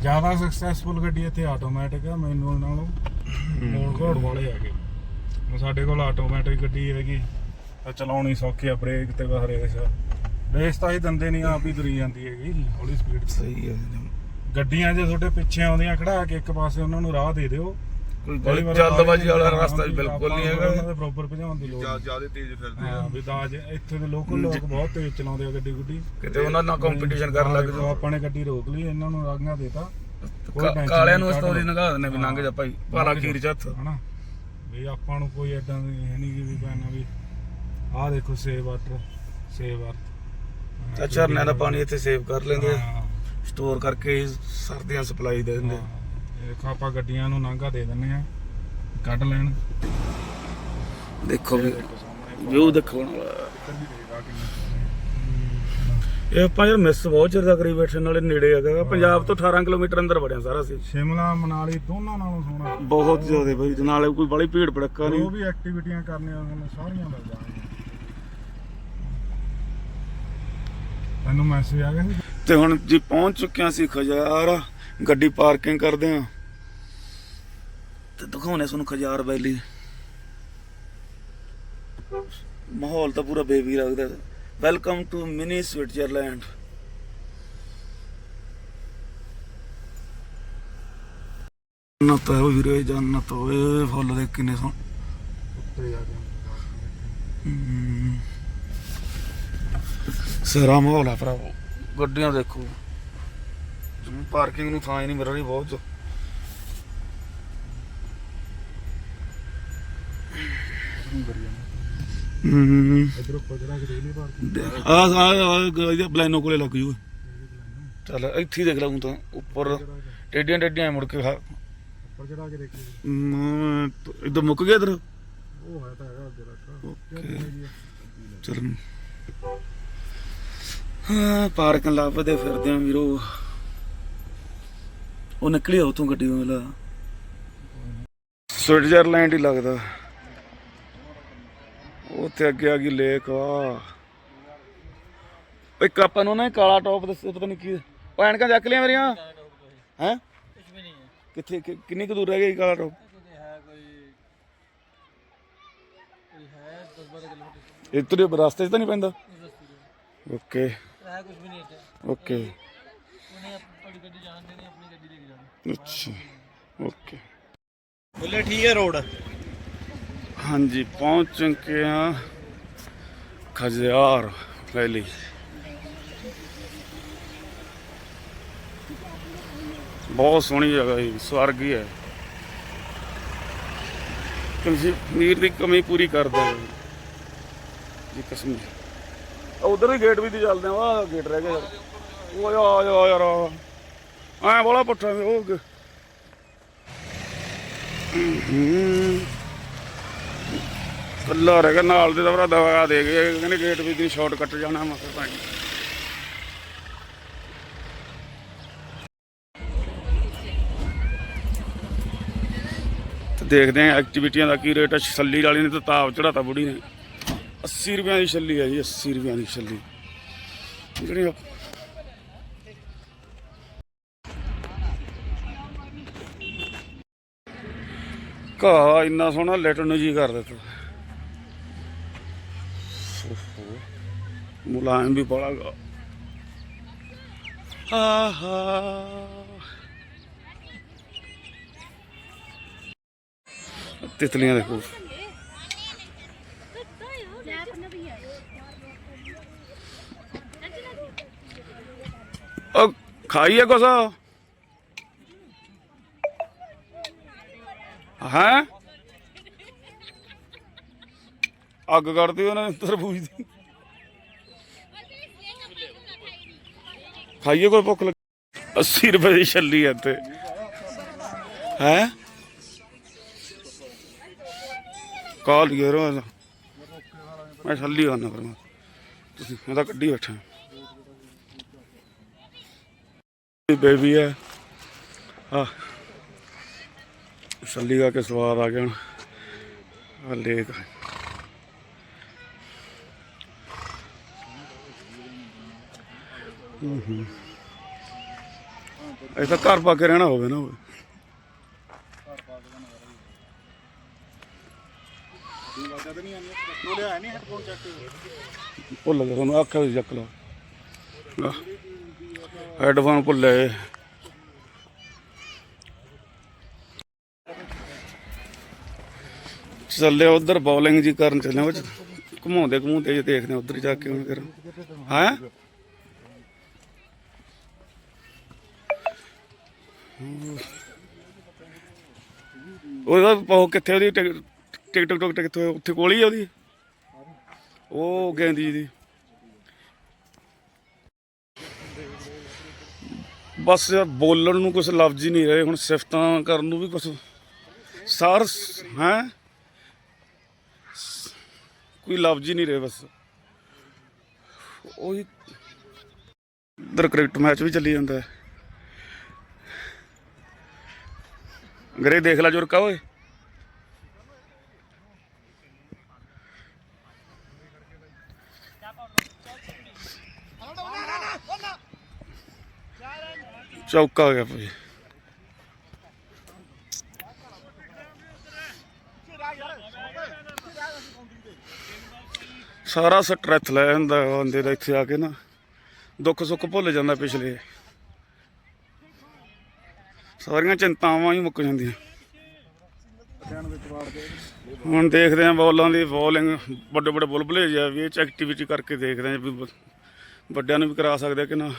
ਜ਼ਿਆਦਾ ਸਕਸੈਸਫੁਲ ਗੱਡੀ ਇੱਥੇ ਆਟੋਮੈਟਿਕ ਆ ਮੈਨੂੰ ਨਾਲੋਂ ਮੋੜ ਘੋੜ ਵਾਲੇ ਹੈਗੇ। ਹੁਣ ਸਾਡੇ ਕੋਲ ਆਟੋਮੈਟਿਕ ਗੱਡੀ ਹੈਗੀ ਤਾਂ ਚਲਾਉਣੀ ਸੌਖੀ ਆ ਬ੍ਰੇਕ ਤੇ ਬਸ ਰੇਸ ਰੇਸ ਤਾਂ ਹੀ ਦੰਦੇ ਨਹੀਂ ਆਪ ਹੀ ਤੁਰੀ ਜਾਂਦੀ ਹੈਗੀ ਹੌਲੀ ਸਪੀਡ ਸਹੀ ਹੈ ਗੱਡੀਆਂ ਜੇ ਤੁਹਾਡੇ ਪਿੱਛੇ ਆਉਂਦੀਆਂ ਖੜਾ ਕੇ ਇੱਕ ਪਾਸੇ ਉਹਨਾਂ ਨੂੰ ਰਾਹ ਦੇ ਦਿਓ ਕੋਈ ਜਲਦਬਾਜੀ ਵਾਲਾ ਰਸਤਾ ਵੀ ਬਿਲਕੁਲ ਨਹੀਂ ਉਹਨਾਂ ਹੈਗਾ। ਦੇ ਬਰੋਬਰ ਭਜਾਉਣ ਦੀ ਲੋੜ। ਜ਼ਿਆਦਾ ਤੇਜ਼ ਫਿਰਦੇ ਆ। ਵੀ ਦਾਜ ਇੱਥੇ ਦੇ ਲੋਕਲ ਲੋਕ ਬਹੁਤ ਤੇਜ਼ ਚਲਾਉਂਦੇ ਆ ਗੱਡੀ ਗੁੱਡੀ। ਕਿਤੇ ਉਹਨਾਂ ਨਾਲ ਕੰਪੀਟੀਸ਼ਨ ਕਰਨ ਲੱਗ ਜਾਓ। ਆਪਾਂ ਨੇ ਗੱਡੀ ਰੋਕ ਲਈ ਇਹਨਾਂ ਨੂੰ ਰਾਗੀਆਂ ਦੇਤਾ। ਕਾਲਿਆਂ ਨੂੰ ਸਟੋਰੀ। ਨਗਾ ਦਿੰਦੇ ਵੀ ਲੰਘ ਜਾ ਭਾਈ ਭਾਲਾ ਖੀਰ ਚ ਹੱਥ। ਹਨਾ? ਵੀ ਆਪਾਂ ਨੂੰ ਕੋਈ ਦੀ ਹੈ ਨਹੀਂ ਕਿ ਵੀ ਪੈਣਾ ਵੀ। ਆਹ ਦੇਖੋ ਸੇਵ ਵਾਟਰ ਸੇਵ ਵਾਟਰ ਤਾਂ ਝਰਨਿਆਂ ਦਾ ਪਾਣੀ ਇੱਥੇ ਸੇਵ ਕਰ ਲੈਂਦੇ ਸਟੋਰ ਕਰਕੇ ਸਰਦੀਆਂ ਸਪਲਾਈ ਦੇ ਦਿੰਦੇ ਦੇਖੋ ਆਪਾਂ ਗੱਡੀਆਂ ਨੂੰ ਨਾਂਗਾ ਦੇ ਦਿੰਨੇ ਆ ਕੱਢ ਲੈਣ। ਦੇਖੋ ਦੇਖੋ ਵਿਊ ਕਿੰਨੇ ਇਹ ਆਪਾਂ ਯਾਰ ਮਿਸ ਬਹੁਤ ਚਿਰ ਦਾ ਕਰੀ ਬੈਠੇ ਨਾਲੇ ਨੇੜੇ ਹੈਗਾ ਪੰਜਾਬ ਤੋਂ 18 ਕਿਲੋਮੀਟਰ ਅੰਦਰ ਵੜਿਆ ਸਾਰਾ ਸੀ। ਸ਼ਿਮਲਾ ਮਨਾਲੀ ਦੋਨਾਂ ਨਾਲੋਂ ਸੋਹਣਾ ਬਹੁਤ ਜ਼ਿਆਦਾ ਬਈ ਨਾਲੇ ਕੋਈ ਬੜੀ ਭੀੜ ਭੜੱਕਾ ਨਹੀਂ। ਵੀ ਐਕਟੀਵਿਟੀਆਂ ਕਰਨੀਆਂ ਤੁਹਾਨੂੰ ਸਾਰੀਆਂ ਮਿਲ ਜਾਣਗੀਆਂ। ਤੈਨੂੰ ਮੈਸੇਜ ਆ ਗਿਆ ਸੀ? ਤੇ ਹੁਣ ਜੀ ਪਹੁੰਚ ਚੁੱਕਿਆ ਸੀ ਖਜਾਰ ਗੱਡੀ ਪਾਰਕਿੰਗ ਕਰਦੇ ਆ। ਤੇ ਦਿਖਾਉਣੇ ਤੁਹਾਨੂੰ ਖਜਾਰ ਵੈਲੀ। ਮਾਹੌਲ ਤਾਂ ਪੂਰਾ ਬੇਬੀ ਲੱਗਦਾ ਵੈਲਕਮ ਟੂ ਮਿਨੀ ਸਵਿਟਜ਼ਰਲੈਂਡ ਜੰਨਤ ਹੈ ਉਹ ਵੀਰੇ ਜੰਨਤ ਓਏ ਫੁੱਲ ਦੇ ਕਿੰਨੇ ਸੋਹਣੇ। ਉੱਤੇ ਜਾ ਕੇ ਹਮ। ਸਿਰਾ ਮਾਹੌਲ ਆ ਭਰਾਵੋ। ਗੱਡੀਆਂ ਦੇਖੋ। ਪਾਰਕਿੰਗ ਨੂੰ ਥਾਂ ਹੀ ਨਹੀਂ ਮਿਲ ਰਹੀ ਬਹੁਤ। ਹੂੰ। ਆ ਆ ਇਹਦੇ ਬਲੈਨੋ ਕੋਲੇ ਲੱਗ ਜੂ। ਚੱਲ ਇੱਥੇ ਹੀ ਦੇਖ ਲਾ ਤੂੰ ਤਾਂ ਉੱਪਰ ਟੇਡੀਆਂ ਟੇਡੀਆਂ ਮੁੜ ਕੇ ਖਾ ਉੱਪਰ ਜਿਹੜਾ ਕਿ ਦੇਖੀ ਮ, ਇੱਧਰ ਮੁੱਕ ਗਿਆ ਇਧਰ? ਉਹ ਹੈ ਤਾਂ ਹੈਗਾ ਅੱਗੇ ਰੱਖ ਓਕੇ। ਚਲ। ਹਾਂ ਪਾਰਕ ਲੱਭਦੇ ਫਿਰਦੇ ਆ ਵੀਰੋ। ਉਹ ਨਿਕਲੀ ਆ ਉਤੋਂ ਗੱਡੀ ਵਾਲਾ। ਸਵਿਟਜ਼ਰਲੈਂਡ ਹੀ ਲੱਗਦਾ। ਉੱਥੇ ਅੱਗੇ ਆ ਗਈ ਲੇਕ ਆ ਇੱਕ ਆਪਾਂ ਨੂੰ ਨਾ ਇਹ ਕਾਲਾ ਟੌਪ ਦੱਸੇ ਪਤਾ ਨਹੀਂ ਕੀ। ਉਹ ਐਨਕਾਂ ਚੱਕ ਲਿਆ ਮੇਰੀਆਂ? ਹੈ? ਕਿੱਥੇ, ਕਿ- ਕਿੰਨੀ ਕੁ ਦੂਰ ਰਹਿ ਗਈ ਕਾਲਾ ਟੌਪ? ਇੱਧਰ ਹੀ ਰਸਤੇ 'ਚ ਤਾਂ ਨਹੀਂ ਪੈਂਦਾ? ਓਕੇ। ਹੈ ਕੁਝ ਵੀ ਨਹੀਂ ਇੱਥੇ ਓਕੇ। ਉਹਨੇ ਆਪਣੀ ਗੱਡੀ ਜਾਣ ਦੇਣੀ ਆਪਣੀ ਗੱਡੀ ਲੈ ਕੇ ਜਾਣੀ ਅੱਛਾ। ਓਕੇ। ਬੋਲੇ ਠੀਕ ਹੈ ਰੋਡ। ਹਾਂਜੀ, ਪਹੁੰਚ ਚੁੱਕੇ ਆ ਖਜਿਆਰ ਵੈਲੀ। ਬਹੁਤ ਸੋਹਣੀ ਜਗ੍ਹਾ ਹੈ ਸਵਰਗ ਹੀ। ਹੈ ਕਸ਼ਮੀਰ ਦੀ ਕਮੀ ਪੂਰੀ ਕਰਦਾ ਹੈ ਜੀ ਕਸ਼ਮੀਰ ਉਧਰ ਵੀ ਗੇਟ ਵੀ ਦੀ ਚੱਲਦੇ ਆ ਵਾਹ ਗੇਟ ਰਹਿ ਗਿਆ ਯਾਰ। ਓਏ ਆ ਆ ਯਾਰ ਐ ਬੋਲਾ ਪੁੱਠਾ ਉਹ ਹੂੰ। ਕੱਲਾ ਰਹਿ ਗਿਆ, ਨਾਲ ਦੇ ਦਾ ਭਰਾ ਦਵਾ ਦੇ ਗਏ, ਕਹਿੰਦੇ ਗੇਟ ਵੀ ਦੀ ਸ਼ਾਰਟ ਕੱਟ ਜਾਣਾ, ਮੈਂ ਕਿਹਾ ਭਾਈ। ਦੇਖਦੇ ਆਂ ਐਕਟੀਵਿਟੀਆਂ ਦਾ ਕੀ ਰੇਟ ਹੈ ਛੱਲੀ ਵਾਲੀ ਨੇ ਤਾਂ ਤਾਪ ਚੜਾਤਾ ਬੁੜੀ ਨੇ। 80 ਰੁਪਿਆਂ ਦੀ ਛੱਲੀ ਹੈ ਜੀ 80 ਰੁਪਿਆਂ ਦੀ ਛੱਲੀ। ਜਿਹੜੀ ਕਾ ਇੰਨਾ ਸੋਹਣਾ ਲੈਟਰ ਨੂੰ ਜੀ ਕਰ ਦਿੱਤਾ ਮੁਲਾਇਮ ਵੀ ਬੜਾ ਗਾ। ਆਹਾ। ਤਿਤਲੀਆਂ ਦੇਖੋ। ਉਹ ਆ ਕੁਛ? ਹੈ? ਅੱਗ ਕੱਢਦੀ ਉਹਨਾਂ ਨੇ ਤਰਬੂਜ ਦੀ। ਖਾਈਏ ਕੋਈ ਭੁੱਖ ਲੱਗੀ? 80 ਰੁਪਏ ਦੀ ਛੱਲੀ ਐ ਇੱਥੇ। ਹੈ? ਕਾਲ ਯਾਰ ਮੈਂ ਛੱਲੀ ਆਣਾ ਫਿਰ ਮੈਂ। ਤੁਸੀਂ ਮੈਂ ਤਾਂ ਕੱਢੀ ਬੈਠਾ। ਬੇਬੀ ਹੈ। ਆ ਛੱਲੀ ਦਾ ਕੇ ਸਵਾਦ ਆ ਗਿਆ ਹੁਣ। ਆ। ਇਹ ਤਾਂ ਘਰ ਪਾ ਕੇ ਰਹਿਣਾ ਹੋਵੇ ਨਾ ਹੋਵੇ ਭੁੱਲ ਗਿਆ, ਤੁਹਾਨੂੰ ਆਖਿਆ ਸੀ ਚੱਕ ਲਾ ਹੈਡਫੋਨ ਭੁੱਲੇ ਚੱਲੇ ਉਧਰ ਬੋਲਿੰਗ ਜੀ ਕਰਨ ਚੱਲੇ ਉਹ 'ਚ ਘੁਮਾਉਂਦੇ ਘੁਮਾਉਂਦੇ ਜੇ ਦੇਖਦੇ ਉਧਰ ਜਾ ਕੇ ਹੁਣ ਫਿਰ। ਹੈ? ਉਹਦਾ ਪਾਉ ਕਿੱਥੇ ਉਹਦੀ ਟਿਕ ਟਿਕ ਟਿਕ ਟਿਕ ਕਿੱਥੇ ਉੱਥੇ ਕੋਲ ਹੀ ਆ ਉਹਦੀ? ਉਹ ਗੈਂਦੀ ਦੀ। ਬਸ ਬੋਲਣ ਨੂੰ ਕੁਝ ਲਫ਼ਜ਼ ਹੀ ਨਹੀਂ ਰਹੇ, ਹੁਣ ਸਿਫਤਾਂ ਕਰਨ ਨੂੰ ਵੀ ਕੁਝ ਸਾਰ ਹੈ? ਕੋਈ ਲਫ਼ਜ਼ ਹੀ ਨਹੀਂ ਰਹੇ ਬਸ। ਉਹੀ ਇਧਰ ਕ੍ਰਿਕਟ ਮੈਚ ਵੀ ਚੱਲੀ ਜਾਂਦਾ। ਹੈ ਗਰੇ ਦੇਖ ਲੈ ਜੁਰਕਾ ਓਏ। ਚੌਕਾ ਹੋ ਗਿਆ ਭਾਈ। ਸਾਰਾ ਸਟ੍ਰੈਸ ਲੈ ਜਾਂਦਾ ਬੰਦੇ ਦਾ ਇੱਥੇ ਆ ਕੇ ਨਾ। ਦੁੱਖ ਸੁੱਖ ਭੁੱਲ ਜਾਂਦਾ ਪਿਛਲੇ। ਸਾਰੀਆਂ ਚਿੰਤਾਵਾਂ ਹੀ ਮੁੱਕ ਜਾਂਦੀਆਂ। ਹੁਣ ਦੇਖਦੇ ਆਂ ਬੋਲਾਂ ਦੀ ਬੋਲਿੰਗ ਵੱਡੇ ਵੱਡੇ ਬੁਲਬੁਲੇ ਜਿਹਾ ਵੀ ਇਹ ਚ ਐਕਟੀਵਿਟੀ ਕਰਕੇ ਦੇਖਦੇ ਆਂ ਵੀ ਵੱਡਿਆਂ ਨੂੰ ਵੀ ਕਰਾ ਸਕਦੇ ਕਿ ਨਾ।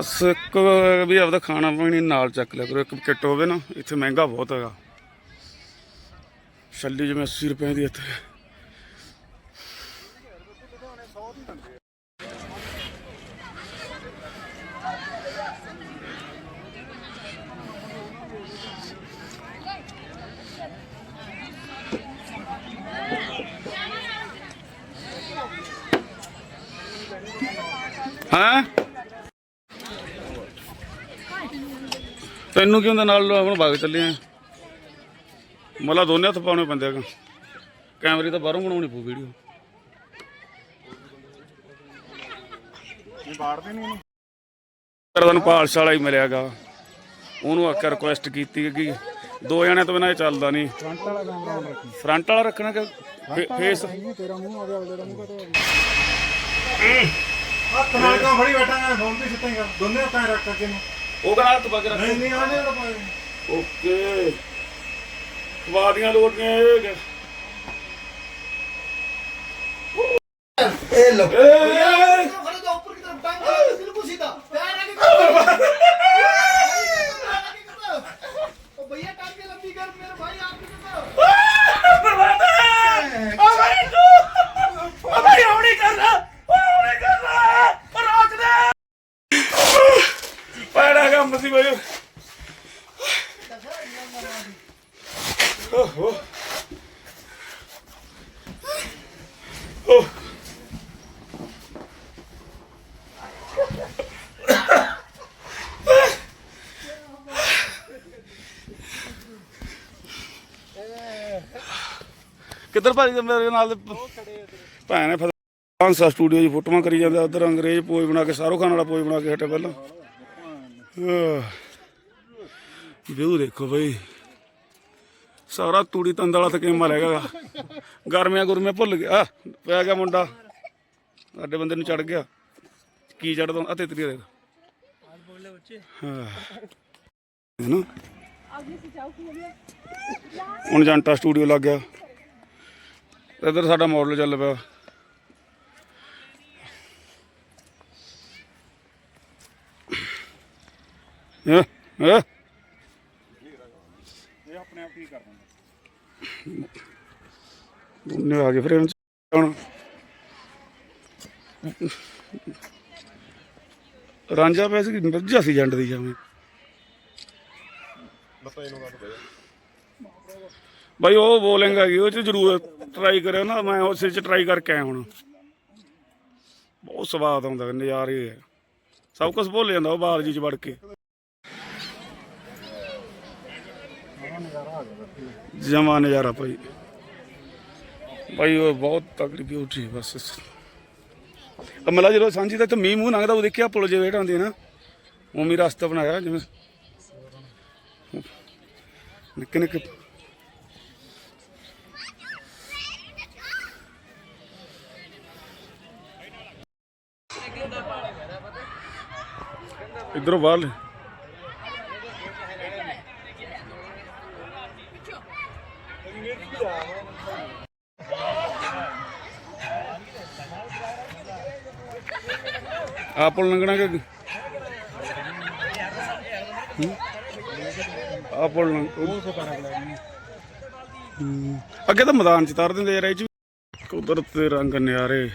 ਅਸ ਇੱਕ ਵੀ ਆਪਦਾ ਖਾਣਾ ਪਾਣੀ ਨਾਲ ਚੱਕ ਲਿਆ ਕਰੋ, ਇੱਕ ਕਿੱਟ ਹੋਵੇ ਨਾ, ਇੱਥੇ ਮਹਿੰਗਾ ਬਹੁਤ ਹੈਗਾ। ਛੱਲੀ ਜਿਵੇਂ 80 ਰੁਪਏ ਦੀ ਇੱਥੇ। ਹਾਂ? ਤੈਨੂੰ ਕੀ ਹੁੰਦਾ ਨਾਲ ਹੁਣ ਵਗ ਚੱਲੇ ਆ। ਮਲਾ ਦੋਨੇ ਹੱਥ ਪਾਉਣੇ ਪੈਂਦੇ ਆ। ਕੈਮਰੇ ਤਾਂ ਬਾਹਰੋਂ ਬਣਾਉਣੀ ਪਊ ਵੀਡੀਓ ਇਹ ਬਾੜਦੇ ਨਹੀਂ ਇਹਨੂੰ। ਤੇਰਾ ਤੁਹਾਨੂੰ ਪਾਲਸ਼ ਵਾਲਾ ਹੀ ਮਿਲਿਆਗਾ ਉਹਨੂੰ ਆਖਿਆ ਰਿਕੁਐਸਟ ਕੀਤੀ ਕਿ ਦੋ ਜਣਿਆਂ ਤੋਂ ਬਿਨਾਂ ਇਹ ਚੱਲਦਾ ਨਹੀਂ। ਫਰੰਟ ਵਾਲਾ ਕੈਮਰਾ on ਰੱਖੀ। ਫਰੰਟ ਵਾਲਾ ਰੱਖਣਾ ਕਿ ਫੇਸ ਤੇਰਾ ਮੂੰਹ ਆ ਗਿਆ ਅਗਲੇ ਦਾ ਮੂੰਹ ਕਦੋਂ ਹੱਥ ਨਾਲ ਕਿਉਂ ਫੜੀ ਬੈਠਾ ਹੈ ਫੋਨ ਤੇ ਸਿੱਟੇਗਾ ਦੋਨੇ ਹੱਥਾਂ 'ਚ ਰੱਖ ਕੇ ਨੂੰ ਉਹ ਕਹਿੰਦਾ ਹੱਥ ਪਾ ਕੇ ਰੱਖ ਨਹੀਂ ਨਹੀਂ ਆਨੇ ਤਾਂ ਪਾਏ ਓਕੇ ਵਾਦੀਆਂ ਲੋਟੀਆਂ ਇਹ ਕਿ- ਇਹ ਲੋ ਏ खड़े तो ऊपर की तरफ टांग लगा के बिल्कुल सीधा पैर आगे कर ओ भैया टांग के लंबी कर मेरे भाई आप ਕਿੱਧਰ ਭਾਜੀ ਮੇਰੇ ਨਾਲ ਦੇ ਭੈਣ ਨੇ ਫਾਂਸਾ ਸਟੂਡੀਓ ਦੀ ਫੋਟੋਆਂ ਕਰੀ ਜਾਂਦਾ ਉਧਰ ਅੰਗਰੇਜ਼ ਪੋਜ ਬਣਾ ਕੇ, ਸ਼ਾਹਰੁਖ ਖਾਨ ਵਾਲਾ ਪੋਜ ਬਣਾ ਕੇ ਹਟੇ ਪਹਿਲਾਂ। ਵਿਊ ਦੇਖੋ ਬਈ। ਸਾਰਾ ਤੂੜੀ ਤੰਦ ਵਾਲਾ ਤਕੇਮਾ ਰਹਿ ਗਿਆ ਗਰਮੀਆਂ ਗੁਰਮੀਆਂ ਭੁੱਲ ਗਿਆ। ਪੈ ਗਿਆ ਮੁੰਡਾ। ਸਾਡੇ ਬੰਦੇ ਨੂੰ ਚੜ ਗਿਆ। ਕੀ ਚੜਦਾ ਅਤੇ ਤੇਰੀ ਦੇ। ਹਾਂ। ਨਾ? ਹੁਣ ਜੰਟਾ ਸਟੂਡੀਓ ਲੱਗ ਗਿਆ। ਤੇ ਇਧਰ ਸਾਡਾ ਮਾਡਲ ਚੱਲ ਪਿਆ। ਇਹ ਇਹ ਇਹ ਆਪਣੇ ਆਪ ਕੀ ਕਰ ਫਰੇਮ ਹੁਣ ਰਾਂਝਾ ਪੈਸੇ ਰੱਜਾ ਸੀ ਜੰਡ ਦੀ ਜਾਵੇਂ ਬਤਾ ਇਹਨੂੰ ਗੱਲ ਭਾਈ ਉਹ ਬੋਲਿੰਗ ਹੈਗੀ, ਉਹ ਚ ਜ਼ਰੂਰ ਟਰਾਈ ਕਰਿਓ ਨਾ, ਮੈਂ ਉਸੇ ਚ ਟਰਾਈ ਕਰਕੇ ਆਇਆ ਹੁਣ। ਬਹੁਤ ਸਵਾਦ ਆਉਂਦਾ, ਨਜ਼ਾਰੇ ਹੈ ਸਭ ਕੁਝ ਭੁੱਲ ਜਾਂਦਾ ਉਹ ਬਾਲ ਜੀ ਚ ਵੜ ਕੇ। ਜਮਾ ਨਜ਼ਾਰਾ ਭਾਈ। ਭਾਈ ਉਹ ਬਹੁਤ ਤਕੜੀ ਬਿਊਟੀ ਬਸ। ਅਮਲਾ ਜਦੋਂ ਸਾਂਝੀ ਦਾ ਤੇ ਮੀਂਹ ਮੂੰਹ ਲੰਘਦਾ, ਉਹ ਦੇਖਿਆ ਪੁਲ ਜੇ ਵੇਟ ਆਉਂਦੇ ਨਾ। ਉਵੇਂ ਰਸਤਾ ਬਣਾਇਆ ਜਿਵੇਂ। ਨਿੱਕੇ ਨਿੱਕੇ ਇਧਰੋਂ ਬਾਹਰ ਲੈ। ਆ ਲੰਘਣਾ ਕਿ ਆ ਲੰਘ ਅੱਗੇ ਤਾਂ ਮੈਦਾਨ ਚ ਤਰ ਦਿੰਦੇ ਯਾਰ ਇਹ ਚ ਕੁਦਰਤ ਦੇ ਰੰਗ ਨਿਆਰੇ।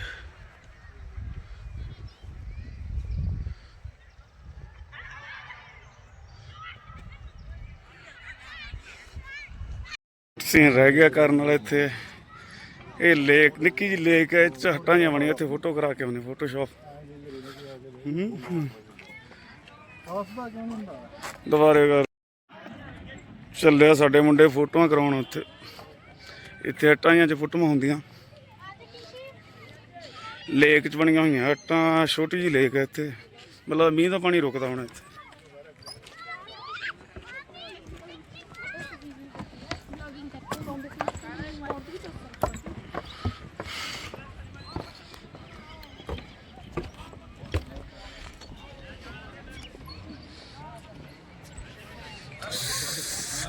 ਸੀਨ ਰਹਿ ਗਿਆ ਕਰਨ ਵਾਲਾ ਇੱਥੇ। ਇਹ ਲੇਕ, ਨਿੱਕੀ ਜਿਹੀ ਲੇਕ ਹੈ, ਇਹ 'ਚ ਜਿਹਾ ਬਣੀਆਂ ਇੱਥੇ ਫੋਟੋ ਕਰਾ ਕੇ ਆਉਣੇ ਫੋਟੋਸ਼ਾਪ ਦੁਬਾਰੇ ਕਰ ਚੱਲਿਆ ਸਾਡੇ ਮੁੰਡੇ ਫੋਟੋਆਂ ਕਰਾਉਣ ਉੱਥੇ। ਇੱਥੇ ਹੱਟਾਂ ਜਿਹੀਆਂ 'ਚ ਫੋਟੋਆਂ ਹੁੰਦੀਆਂ। ਲੇਕ 'ਚ ਬਣੀਆਂ ਹੋਈਆਂ ਹੱਟਾਂ, ਛੋਟੀ ਜਿਹੀ ਲੇਕ ਹੈ ਇੱਥੇ। ਮਤਲਬ ਮੀਂਹ ਦਾ ਪਾਣੀ ਰੁਕਦਾ ਹੁਣ ਇੱਥੇ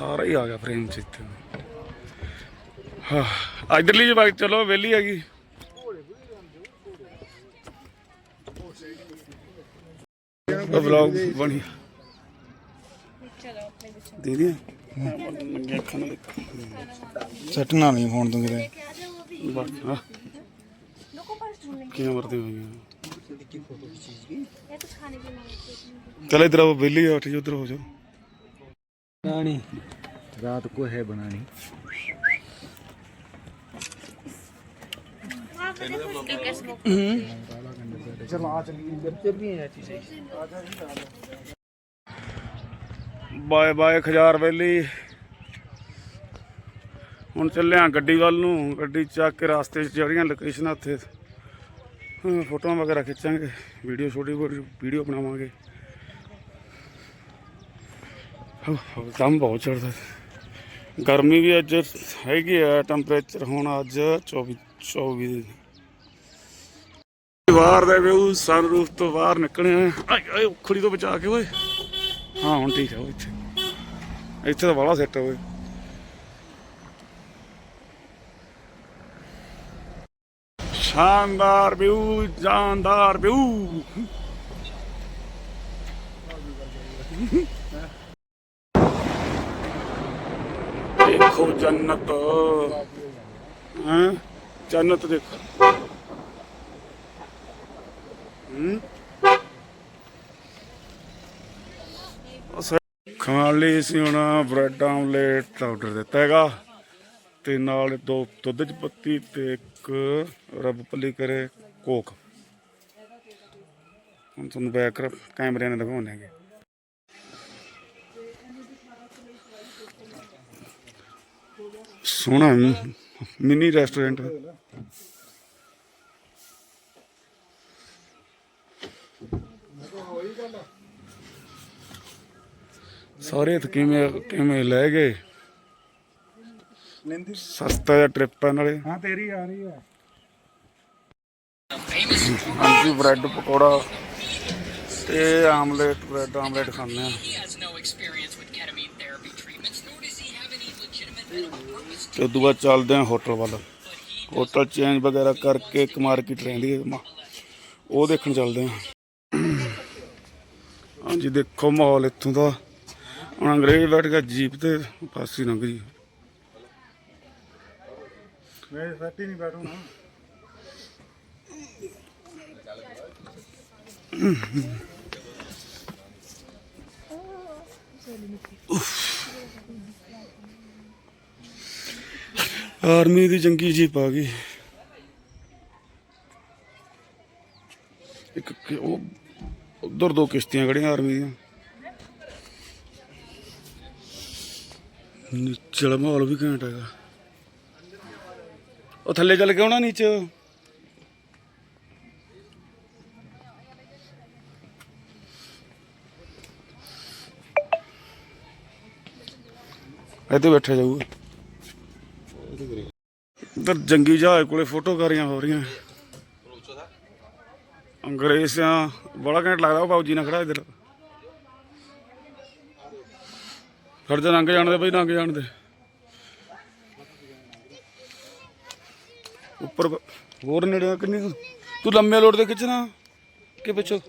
ਸਾਰਾ ਹੀ ਆ ਗਿਆ ਫਰੇਮ ਚ ਹਾਂ ਇਧਰਲੀ ਜੀ ਬਾਈ ਚਲੋ ਵੇਲੀ ਹੈਗੀ। ਉਹ ਵਲੌਗ ਬਣੀ ਦੀਦੀ ਮੰਗੇ ਖਾਣ ਦੇ। ਸੱਟ ਨਾ ਨਹੀਂ ਫੋਨ ਚਲ ਇਧਰ ਆਓ ਬੇਲੀ ਉੱਠ ਜਾ ਉਧਰ ਹੋ ਜਾ ਨਹੀਂ रात को है बनानी वहाँ पे देखो स्टिकर्स को ਬਾਏ ਬਾਏ ਖਜਾਰ ਵੈਲੀ ਹੁਣ ਚੱਲੇ ਆ ਗੱਡੀ ਵੱਲ ਨੂੰ ਗੱਡੀ ਚੱਕ ਕੇ ਰਾਸਤੇ 'ਚ ਜਿਹੜੀਆਂ ਲੋਕੇਸ਼ਨਾਂ ਉੱਥੇ ਹਾਂ, ਫੋਟੋਆਂ ਵਗੈਰਾ ਖਿੱਚਾਂਗੇ ਵੀਡੀਓ ਛੋਟੀ ਵੀਡੀਓ ਬਣਾਵਾਂਗੇ ਹੋ, ਹੋ, ਦਮ ਬਹੁਤ ਚੜਦਾ ਗਰਮੀ ਵੀ ਅੱਜ ਹੈਗੀ ਆ ਟੈਂਪਰੇਚਰ ਹੁਣ ਅੱਜ 24 24 ਬਾਹਰ ਦਾ ਵਿਊ ਸਨਰੂਫ ਤੋਂ ਬਾਹਰ ਨਿਕਲੇ ਆਏ ਉਖੜੀ ਤੋਂ ਬਚਾ ਕੇ ਓਏ। ਹਾਂ, ਹੁਣ ਠੀਕ ਹੈ ਉਹ ਇੱਥੇ। ਇੱਥੇ ਤਾਂ ਬੜਾ ਸੈੱਟ ਹੋਵੇ ਸ਼ਾਨਦਾਰ ਵਿਊ, ਜਾਨਦਾਰ ਵਿਊ। ਦੇਖੋ ਜੰਨਤ। ਹਾਂ? ਜੰਨਤ ਦੇਖੋ। ਹੂੰ? ਖਾਣ ਲਈ ਅਸੀਂ ਹੁਣ ਬ੍ਰੈਡ ਆਮਲੇਟ ਆਰਡਰ ਦਿੱਤਾ ਹੈਗਾ। ਤੇ ਨਾਲ ਦੋ ਦੁੱਧ ਚ ਪੱਤੀ ਤੇ ਇੱਕ ਰੱਬ ਪੱਲੀ ਕਰੇ ਕੋਕ। ਹੁਣ ਤੁਹਾਨੂੰ ਬੈਕ ਕੈਮਰੇ ਨਾਲ ਦਿਖਾਉਣੇ ਹੈਗੇ। ਸੋਹਣਾ ਮਿਨੀ ਰੈਸਟੋਰੈਂਟ ਸਾਰੇ ਇੱਥੇ ਕਿਵੇਂ ਕਿਵੇਂ ਲੈ ਗਏ? ਲੈਂਦੀ ਸਸਤਾ ਜਿਹਾ ਟ੍ਰਿਪ ਹੈ ਨਾਲੇ। ਹਾਂ ਤੇਰੀ ਆ ਰਹੀ ਆ। ਹਾਂਜੀ ਬ੍ਰੈਡ ਪਕੌੜਾ ਤੇ ਆਮਲੇਟ ਬ੍ਰੈਡ ਆਮਲੇਟ ਖਾਂਦੇ ਆ। ਤੇ ਉਦੋਂ ਬਾਅਦ ਚੱਲਦੇ ਆ ਹੋਟਲ ਵੱਲ ਹੋਟਲ ਚੇਂਜ ਵਗੈਰਾ ਕਰਕੇ ਇੱਕ ਮਾਰਕੀਟ ਰਹਿੰਦੀ ਹੈ ਉਹ ਦੇਖਣ ਚੱਲਦੇ ਆ ਜੀ ਦੇਖੋ ਮਾਹੌਲ ਇੱਥੋਂ ਦਾ ਹੁਣ ਅੰਗਰੇਜ਼ ਬੈਠ ਗਿਆ ਜੀਪ ਤੇ ਪਾਸੀ ਲੰਘ ਜੀ ਮੈਂ ਸੱਟ ਹੀ ਨਹੀਂ ਬੈਠੂ ਨਾ ਆਰਮੀ ਦੀ ਜੰਗੀ ਜੀਪ ਆ ਗਈ। ਇੱਕ ਉਹ ਉਧਰ ਦੋ ਕਿਸ਼ਤੀਆਂ ਖੜੀਆਂ ਆਰਮੀ ਦੀਆਂ। ਨੀਚੇ ਵਾਲਾ ਮਾਹੌਲ ਵੀ ਘੈਂਟ ਹੈਗਾ। ਉਹ ਥੱਲੇ ਚੱਲ ਕੇ ਆਉਣਾ ਨੀਚੇ। ਇੱਥੇ ਬੈਠਾ ਜਾਊਗਾ। ਇੱਧਰ ਜੰਗੀ ਜਹਾਜ਼ ਕੋਲੇ ਫੋਟੋਕਾਰੀਆਂ ਹੋ ਰਹੀਆਂ। ਅੰਗਰੇਜ਼ਾਂ ਬੜਾ ਘੈਂਟ ਲੱਗਦਾ ਉਹ ਬਾਬੂ ਨਾਲ ਖੜਾ ਇੱਧਰ। ਖੜ ਜਾ ਲੰਘ ਜਾਣ ਬਈ ਲੰਘ ਜਾਣ ਉੱਪਰ ਹੋਰ ਨੇੜੇ ਕਿੰਨੀ ਤੂੰ ਲੰਮੇ ਲੋੜ ਦੇ ਖਿੱਚਣਾ, ਕਿ ਪਿੱਛੋਂ?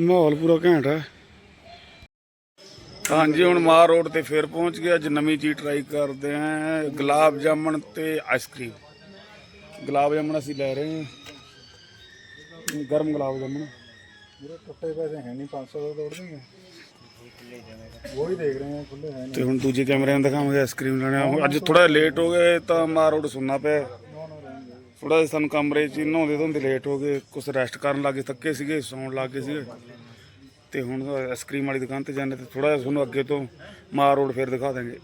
ਮਾਹੌਲ ਪੂਰਾ ਘੈਂਟ ਹੈ। ਹਾਂਜੀ ਹੁਣ ਮਾਰ ਰੋਡ ਤੇ ਫੇਰ ਪਹੁੰਚ ਗਿਆ। ਅੱਜ ਨਵੀਂ ਚੀਜ਼ ਟਰਾਈ ਕਰਦੇ ਆਂ। ਗੁਲਾਬ ਜਾਮਣ ਤੇ ਆਈਸਕ੍ਰੀਮ ਗੁਲਾਬ ਜਾਮਣ ਅਸੀਂ ਲੈ ਰਹੇ ਹਾਂ। ਗਰਮ ਗੁਲਾਬ ਜਾਮਣ। ਮੇਰੇ ਟੁੱਟੇ ਪੈਸੇ ਹੈ ਨਹੀਂ 500 ਦਾ ਤੋੜ ਦੇਂਗੇ ਉਹ ਹੀ ਦੇਖ ਰਹੇ ਆ ਖੁੱਲੇ ਹੈ ਤੇ ਹੁਣ ਦੂਜੇ ਕੈਮਰੇ ਨਾਲ ਦਿਖਾਵਾਂਗੇ ਆਈਸਕ੍ਰੀਮ ਲੈਣੇ ਅੱਜ ਥੋੜਾ ਲੇਟ ਹੋ ਗਏ ਤਾਂ ਮਾਰ ਰੋਡ ਸੁਣਨਾ ਪਿਆ। ਥੋੜਾ ਜਿਹਾ ਸਾਨੂੰ ਕਮਰੇ 'ਚ ਹੀ ਨਹਾਉਂਦੇ ਧੋਂਦੇ ਲੇਟ ਹੋ ਗਏ। ਕੁਝ ਰੈਸਟ ਕਰਨ ਲੱਗੇ ਥੱਕੇ ਸੀਗੇ ਸੌਣ ਲੱਗੇ ਸੀਗੇ। ਤੇ ਹੁਣ ਆਈਸਕ੍ਰੀਮ ਵਾਲੀ ਦੁਕਾਨ ਤੇ ਜਾਣੇ ਤੇ ਥੋੜਾ ਜਿਹਾ ਤੁਹਾਨੂੰ ਅੱਗੇ ਤੋਂ ਮਾਰ ਰੋਡ ਫੇਰ ਦਿਖਾ ਦਾਂਗੇ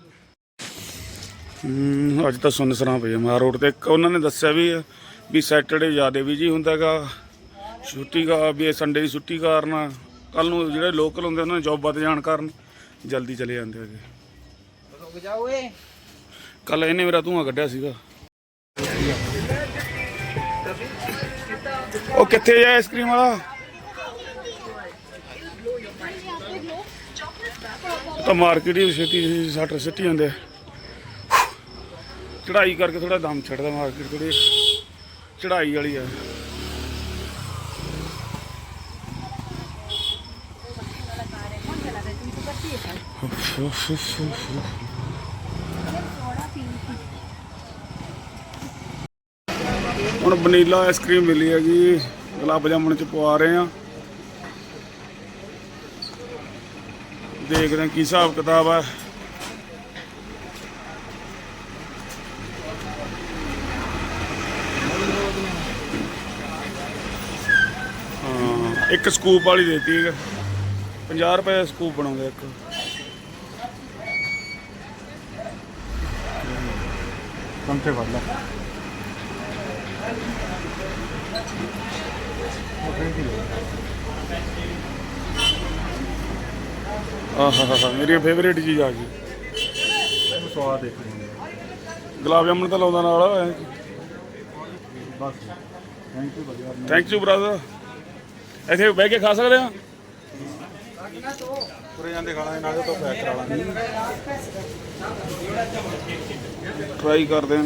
ਅੱਜ ਤਾਂ ਸੁਣ ਸਰਾਂ ਪਈ ਮਾਰ ਰੋਡ ਤੇ। ਉਹਨਾਂ ਨੇ ਦੱਸਿਆ ਵੀ ਵੀ ਸੈਟਰਡੇ ਜ਼ਿਆਦਾ ਵੀ ਜੀ ਹੁੰਦਾਗਾ ਛੁੱਟੀ ਦਾ ਵੀ ਸੰਡੇ ਦੀ ਛੁੱਟੀ ਕਾਰਨ ਕੱਲ ਨੂੰ ਜਿਹੜੇ ਲੋਕਲ ਹੁੰਦੇ ਉਹਨਾਂ ਨੇ ਜੌਬਾਂ ਤੇ ਜਾਣ ਕਾਰਨ ਜਲਦੀ ਚਲੇ ਜਾਂਦੇ ਹੈਗੇ ਰੁਕ ਕੱਲ ਇਹਨੇ ਮੇਰਾ ਧੂਆ ਕੱਢਿਆ ਸੀਗਾ। ਉਹ ਕਿੱਥੇ ਜਾ ਆਈਸਕ੍ਰੀਮ ਵਾਲਾ? ਤਾਂ ਮਾਰਕੀਟ ਹੀ ਛੇਤੀ ਸੱਟ ਸਿੱਟੀ ਜਾਂਦੇ ਆ। ਚੜਾਈ ਕਰਕੇ ਥੋੜਾ ਦਮ ਛੱਡਦਾ ਮਾਰਕੀਟ ਥੋੜੀ ਚੜਾਈ ਵਾਲੀ ਆ। ਹੁਣ ਵਨੀਲਾ ਆਈਸਕ੍ਰੀਮ ਮਿਲੀ ਹੈਗੀ। ਗੁਲਾਬ ਜਾਮਣ ਚ ਪਵਾ ਰਹੇ ਆ ਦੇਖਦੇ ਹਾਂ ਕੀ ਹਿਸਾਬ ਕਿਤਾਬ ਹੈ, ਇੱਕ ਸਕੂਪ ਵਾਲੀ ਦੇਤੀ ਹੈ 50 ਰੁਪਏ ਦਾ ਸਕੂਪ ਬਣਾਉਂਦੇ ਇੱਕ। ਚਮਚੇ ਫੜ ਲੈ। ਆਹਾ ਮੇਰੀ ਫੇਵਰੇਟ ਚੀਜ਼ ਆ ਗਈ। ਇਹਨੂੰ ਸਵਾਦ ਦੇਖ ਲਈ ਗੁਲਾਬ ਜਾਮਣ ਤਾਂ ਲਾਉਂਦਾ ਨਾਲ ਬਸ। ਥੈਂਕ ਯੂ ਵਧੀਆ। ਥੈਂਕ ਯੂ ਬ੍ਰਦਰ ਇੱਥੇ ਬਹਿ ਕੇ ਖਾ ਸਕਦੇ ਆ? ਤੁਰੇ ਜਾਂਦੇ ਖਾਣਾ ਇਹਨਾਂ ਤੋਂ ਪੈਕ ਕਰਾ ਲਾਂਗੇ। ਟਰਾਈ ਕਰਦੇ ਹਾਂ